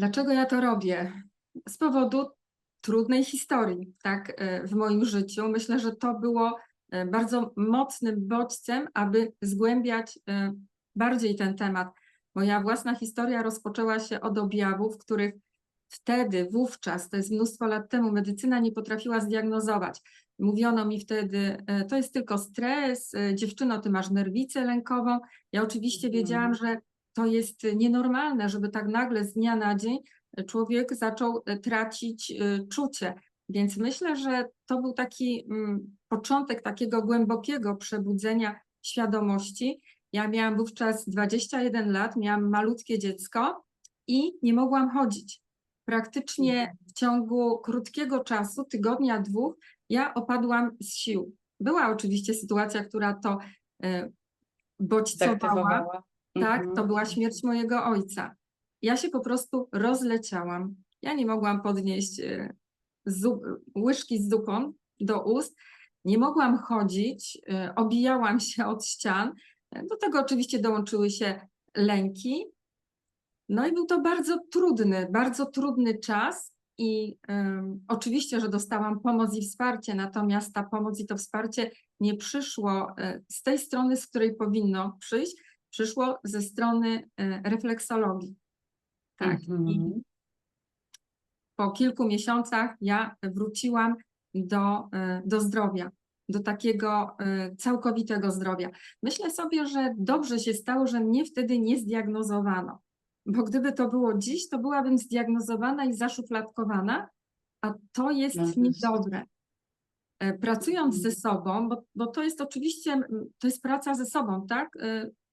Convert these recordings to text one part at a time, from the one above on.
Dlaczego ja to robię? Z powodu trudnej historii, tak, e, w moim życiu. Myślę, że to było e, bardzo mocnym bodźcem, aby zgłębiać e, bardziej ten temat. Moja własna historia rozpoczęła się od objawów, których wtedy, wówczas, to jest mnóstwo lat temu, medycyna nie potrafiła zdiagnozować. Mówiono mi wtedy, to jest tylko stres, dziewczyno, ty masz nerwicę lękową. Ja oczywiście Mhm. wiedziałam, że to jest nienormalne, żeby tak nagle z dnia na dzień człowiek zaczął e, tracić e, czucie. Więc myślę, że to był taki mm, początek takiego głębokiego przebudzenia świadomości. Ja miałam wówczas 21 lat, miałam malutkie dziecko i nie mogłam chodzić. Praktycznie w ciągu krótkiego czasu, tygodnia, dwóch, ja opadłam z sił. Była oczywiście sytuacja, która to e, bodźcowała. Tak, Mhm. to była śmierć mojego ojca. Ja się po prostu rozleciałam. Ja nie mogłam podnieść e, zup, łyżki z zupą do ust, nie mogłam chodzić, e, obijałam się od ścian. Do tego oczywiście dołączyły się lęki. No i był to bardzo trudny, bardzo trudny czas. I em, oczywiście, że dostałam pomoc i wsparcie, natomiast ta pomoc i to wsparcie nie przyszło e, z tej strony, z której powinno przyjść, przyszło ze strony e, refleksologii. Tak. I Mhm. po kilku miesiącach ja wróciłam do, e, do zdrowia, do takiego e, całkowitego zdrowia. Myślę sobie, że dobrze się stało, że mnie wtedy nie zdiagnozowano, bo gdyby to było dziś, to byłabym zdiagnozowana i zaszufladkowana, a to jest jasne. niedobre. Pracując ze sobą, bo, bo to jest oczywiście, to jest praca ze sobą, tak?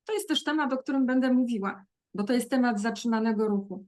To jest też temat, o którym będę mówiła, bo to jest temat zatrzymanego ruchu.